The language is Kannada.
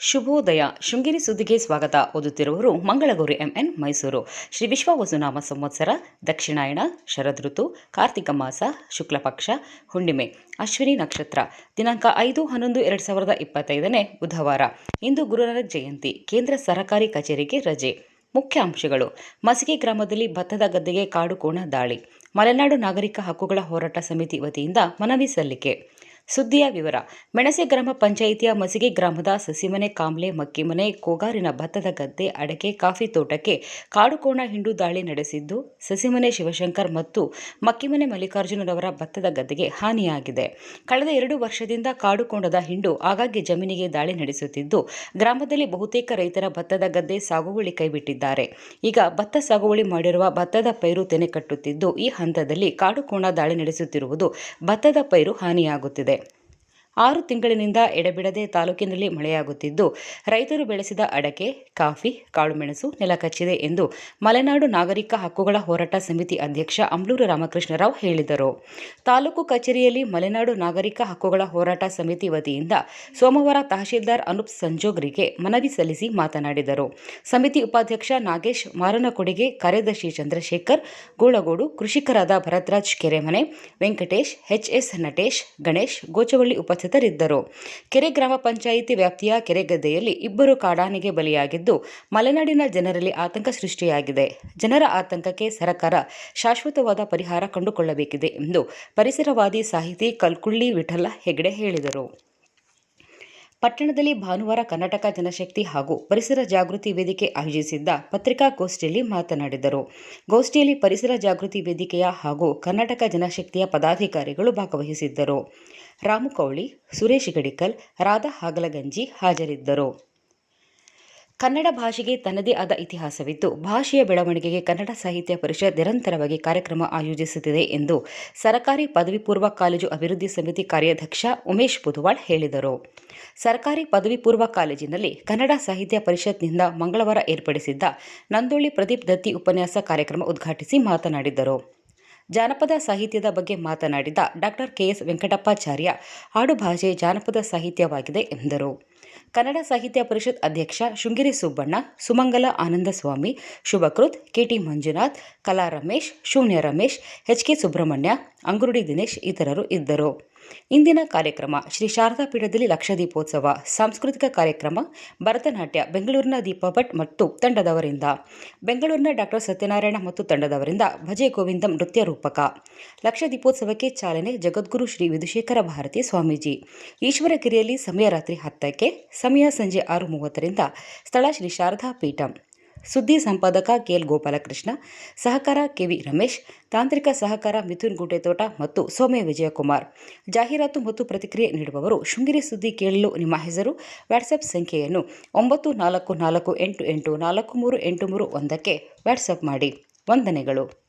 ಶುಭೋದಯ. ಶೃಂಗೇರಿ ಸುದ್ದಿಗೆ ಸ್ವಾಗತ. ಓದುತ್ತಿರುವವರು ಮಂಗಳಗೌರಿ ಎಂಎನ್ ಮೈಸೂರು. ಶ್ರೀ ವಿಶ್ವವಸುನಾಮ ಸಂವತ್ಸರ, ದಕ್ಷಿಣಾಯಣ ಶರದೃತು ಕಾರ್ತಿಕ ಮಾಸ, ಶುಕ್ಲಪಕ್ಷ, ಹುಣ್ಣಿಮೆ, ಅಶ್ವಿನಿ ನಕ್ಷತ್ರ. ದಿನಾಂಕ ಐದು ಹನ್ನೊಂದು ಎರಡು ಸಾವಿರದ ಇಪ್ಪತ್ತೈದನೇ ಬುಧವಾರ. ಇಂದು ಗುರುನಾನಕ್ ಜಯಂತಿ. ಕೇಂದ್ರ ಸರಕಾರಿ ಕಚೇರಿಗೆ ರಜೆ. ಮುಖ್ಯ ಅಂಶಗಳು ಮಸಿಗೆ ಗ್ರಾಮದಲ್ಲಿ ಭತ್ತದ ಗದ್ದೆಗೆ ಕಾಡು ಕೋಣ ದಾಳಿ. ಮಲೆನಾಡು ನಾಗರಿಕ ಹಕ್ಕುಗಳ ಹೋರಾಟ ಸಮಿತಿ ವತಿಯಿಂದ ಮನವಿ ಸಲ್ಲಿಕೆ. ಸುದ್ದಿಯ ವಿವರ. ಮೆಣಸೆ ಗ್ರಾಮ ಪಂಚಾಯಿತಿಯ ಮಸಿಗೆ ಗ್ರಾಮದ ಸಸಿಮನೆ ಕಾಮ್ಲೆ ಮಕ್ಕಿಮನೆ ಕೋಗಾರಿನ ಭತ್ತದ ಗದ್ದೆ ಅಡಕೆ ಕಾಫಿ ತೋಟಕ್ಕೆ ಕಾಡುಕೋಣ ಹಿಂಡು ದಾಳಿ ನಡೆಸಿದ್ದು ಸಸಿಮನೆ ಶಿವಶಂಕರ್ ಮತ್ತು ಮಕ್ಕಿಮನೆ ಮಲ್ಲಿಕಾರ್ಜುನರವರ ಭತ್ತದ ಗದ್ದೆಗೆ ಹಾನಿಯಾಗಿದೆ. ಕಳೆದ ಎರಡು ವರ್ಷದಿಂದ ಕಾಡುಕೋಣದ ಹಿಂಡು ಆಗಾಗ್ಗೆ ಜಮೀನಿಗೆ ದಾಳಿ ನಡೆಸುತ್ತಿದ್ದು ಗ್ರಾಮದಲ್ಲಿ ಬಹುತೇಕ ರೈತರ ಭತ್ತದ ಗದ್ದೆ ಸಾಗುವಳಿ ಕೈಬಿಟ್ಟಿದ್ದಾರೆ. ಈಗ ಭತ್ತ ಸಾಗುವಳಿ ಮಾಡಿರುವ ಭತ್ತದ ಪೈರು ತೆನೆ ಕಟ್ಟುತ್ತಿದ್ದು ಈ ಹಂತದಲ್ಲಿ ಕಾಡುಕೋಣ ದಾಳಿ ನಡೆಸುತ್ತಿರುವುದು ಭತ್ತದ ಪೈರು ಹಾನಿಯಾಗುತ್ತಿದೆ. ಆರು ತಿಂಗಳಿನಿಂದ ಎಡೆಬಿಡದೆ ತಾಲೂಕಿನಲ್ಲಿ ಮಳೆಯಾಗುತ್ತಿದ್ದು, ರೈತರು ಬೆಳೆಸಿದ ಅಡಕೆ, ಕಾಫಿ, ಕಾಳುಮೆಣಸು ನೆಲಕಚ್ಚಿದೆ ಎಂದು ಮಲೆನಾಡು ನಾಗರಿಕ ಹಕ್ಕುಗಳ ಹೋರಾಟ ಸಮಿತಿ ಅಧ್ಯಕ್ಷ ಅಂಬ್ಲೂರು ರಾಮಕೃಷ್ಣರಾವ್ ಹೇಳಿದರು. ತಾಲೂಕು ಕಚೇರಿಯಲ್ಲಿ ಮಲೆನಾಡು ನಾಗರಿಕ ಹಕ್ಕುಗಳ ಹೋರಾಟ ಸಮಿತಿ ವತಿಯಿಂದ ಸೋಮವಾರ ತಹಶೀಲ್ದಾರ್ ಅನೂಪ್ ಸಂಜೋಗ್ರಿಗೆ ಮನವಿ ಸಲ್ಲಿಸಿ ಮಾತನಾಡಿದರು. ಸಮಿತಿ ಉಪಾಧ್ಯಕ್ಷ ನಾಗೇಶ್ ಮಾರನಕೊಡಿಗೆ ಕಾರ್ಯದರ್ಶಿ ಚಂದ್ರಶೇಖರ್, ಗೋಳಗೋಡು ಕೃಷಿಕರಾದ ಭರತ್ರಾಜ್ ಕೆರೆಮನೆ, ವೆಂಕಟೇಶ್ ಎಚ್ಎಸ್ ನಟೇಶ್, ಗಣೇಶ್, ಗೋಚವಳ್ಳಿ ಉಪಸ್ಥಿತರಿದ್ದರು ಕೆರೆ ಗ್ರಾಮ ಪಂಚಾಯಿತಿ ವ್ಯಾಪ್ತಿಯ ಕೆರೆಗದ್ದೆಯಲ್ಲಿ ಇಬ್ಬರು ಕಾಡಾನೆಗೆ ಬಲಿಯಾಗಿದ್ದು, ಮಲೆನಾಡಿನ ಜನರಲ್ಲಿ ಆತಂಕ ಸೃಷ್ಟಿಯಾಗಿದೆ. ಜನರ ಆತಂಕಕ್ಕೆ ಸರ್ಕಾರ ಶಾಶ್ವತವಾದ ಪರಿಹಾರ ಕಂಡುಕೊಳ್ಳಬೇಕಿದೆ ಎಂದು ಪರಿಸರವಾದಿ ಸಾಹಿತಿ ಕಲ್ಕುಳ್ಳಿ ವಿಠಲ ಹೆಗ್ಡೆ ಹೇಳಿದರು. ಪಟ್ಟಣದಲ್ಲಿ ಭಾನುವಾರ ಕರ್ನಾಟಕ ಜನಶಕ್ತಿ ಹಾಗೂ ಪರಿಸರ ಜಾಗೃತಿ ವೇದಿಕೆ ಆಯೋಜಿಸಿದ್ದ ಪತ್ರಿಕಾಗೋಷ್ಠಿಯಲ್ಲಿ ಮಾತನಾಡಿದರು. ಗೋಷ್ಠಿಯಲ್ಲಿ ಪರಿಸರ ಜಾಗೃತಿ ವೇದಿಕೆಯ ಹಾಗೂ ಕರ್ನಾಟಕ ಜನಶಕ್ತಿಯ ಪದಾಧಿಕಾರಿಗಳು ಭಾಗವಹಿಸಿದ್ದರು. ರಾಮುಕೌಳಿ, ಸುರೇಶ್ ಗಡಿಕಲ್, ರಾಧಾ ಹಾಗಲಗಂಜಿ ಹಾಜರಿದ್ದರು. ಕನ್ನಡ ಭಾಷೆಗೆ ತನ್ನದೇ ಆದ ಇತಿಹಾಸವಿದ್ದು, ಭಾಷೆಯ ಬೆಳವಣಿಗೆಗೆ ಕನ್ನಡ ಸಾಹಿತ್ಯ ಪರಿಷತ್ ನಿರಂತರವಾಗಿ ಕಾರ್ಯಕ್ರಮ ಆಯೋಜಿಸುತ್ತಿದೆ ಎಂದು ಸರ್ಕಾರಿ ಪದವಿ ಪೂರ್ವ ಕಾಲೇಜು ಅಭಿವೃದ್ಧಿ ಸಮಿತಿ ಕಾರ್ಯಾಧ್ಯಕ್ಷ ಉಮೇಶ್ ಬುಧವಾಳ್ ಹೇಳಿದರು. ಸರ್ಕಾರಿ ಪದವಿ ಪೂರ್ವ ಕಾಲೇಜಿನಲ್ಲಿ ಕನ್ನಡ ಸಾಹಿತ್ಯ ಪರಿಷತ್ನಿಂದ ಮಂಗಳವಾರ ಏರ್ಪಡಿಸಿದ್ದ ನಂದೊಳ್ಳಿ ಪ್ರದೀಪ್ ದತ್ತಿ ಉಪನ್ಯಾಸ ಕಾರ್ಯಕ್ರಮ ಉದ್ಘಾಟಿಸಿ ಮಾತನಾಡಿದರು. ಜಾನಪದ ಸಾಹಿತ್ಯದ ಬಗ್ಗೆ ಮಾತನಾಡಿದ ಡಾಕ್ಟರ್ ಕೆಎಸ್ ವೆಂಕಟಪ್ಪಾಚಾರ್ಯ, ಆಡುಭಾಷೆ ಜಾನಪದ ಸಾಹಿತ್ಯವಾಗಿದೆ ಎಂದರು. ಕನ್ನಡ ಸಾಹಿತ್ಯ ಪರಿಷತ್ ಅಧ್ಯಕ್ಷ Sringeri Subbanna, Sumangala Anandaswamy Shubhakruth KT Manjunath, Kala Ramesh, Shunya Ramesh H K Subrahmanya, Angurudi Dinesh ಇತರರು ಇದ್ದರು. ಇಂದಿನ ಕಾರ್ಯಕ್ರಮ ಶ್ರೀ ಶಾರದಾ ಪೀಠದಲ್ಲಿ ಲಕ್ಷ ದೀಪೋತ್ಸವ ಸಾಂಸ್ಕೃತಿಕ ಕಾರ್ಯಕ್ರಮ, ಭರತನಾಟ್ಯ, ಬೆಂಗಳೂರಿನ ದೀಪ ಭಟ್ ಮತ್ತು ತಂಡದವರಿಂದ. ಬೆಂಗಳೂರಿನ ಡಾಕ್ಟರ್ ಸತ್ಯನಾರಾಯಣ ಮತ್ತು ತಂಡದವರಿಂದ ಭಜೆ ಗೋವಿಂದಂ ನೃತ್ಯ ರೂಪಕ. ಲಕ್ಷ ದೀಪೋತ್ಸವಕ್ಕೆ ಚಾಲನೆ ಜಗದ್ಗುರು ಶ್ರೀ ವಿಧುಶೇಖರ ಭಾರತಿ ಸ್ವಾಮೀಜಿ. ಈಶ್ವರಗಿರಿಯಲ್ಲಿ ಸಮಯ ರಾತ್ರಿ ಹತ್ತಕ್ಕೆ ಸಮಯ ಸಂಜೆ ಆರು ಮೂವತ್ತರಿಂದ ಸ್ಥಳ ಶ್ರೀ ಶಾರದಾ ಪೀಠಂ. ಸುದ್ದಿ ಸಂಪಾದಕ ಕೆಎಲ್ ಗೋಪಾಲಕೃಷ್ಣ, ಸಹಕಾರ ಕೆವಿ ರಮೇಶ್, ತಾಂತ್ರಿಕ ಸಹಕಾರ ಮಿಥುನ್ ಗುಂಟೆತೋಟ ಮತ್ತು ಸೌಮ್ಯ ವಿಜಯಕುಮಾರ್. ಜಾಹೀರಾತು ಮತ್ತು ಪ್ರತಿಕ್ರಿಯೆ ನೀಡುವವರು ಶೃಂಗೇರಿ ಸುದ್ದಿ ಕೇಳಲು ನಿಮ್ಮ ಹೆಸರು ವಾಟ್ಸಪ್ ಸಂಖ್ಯೆಯನ್ನು ಒಂಬತ್ತು ನಾಲ್ಕು ನಾಲ್ಕು ಎಂಟು ಎಂಟು ನಾಲ್ಕು ಮೂರು ಎಂಟು ಮೂರು ಒಂದಕ್ಕೆ ವಾಟ್ಸಪ್ ಮಾಡಿ. ವಂದನೆಗಳು.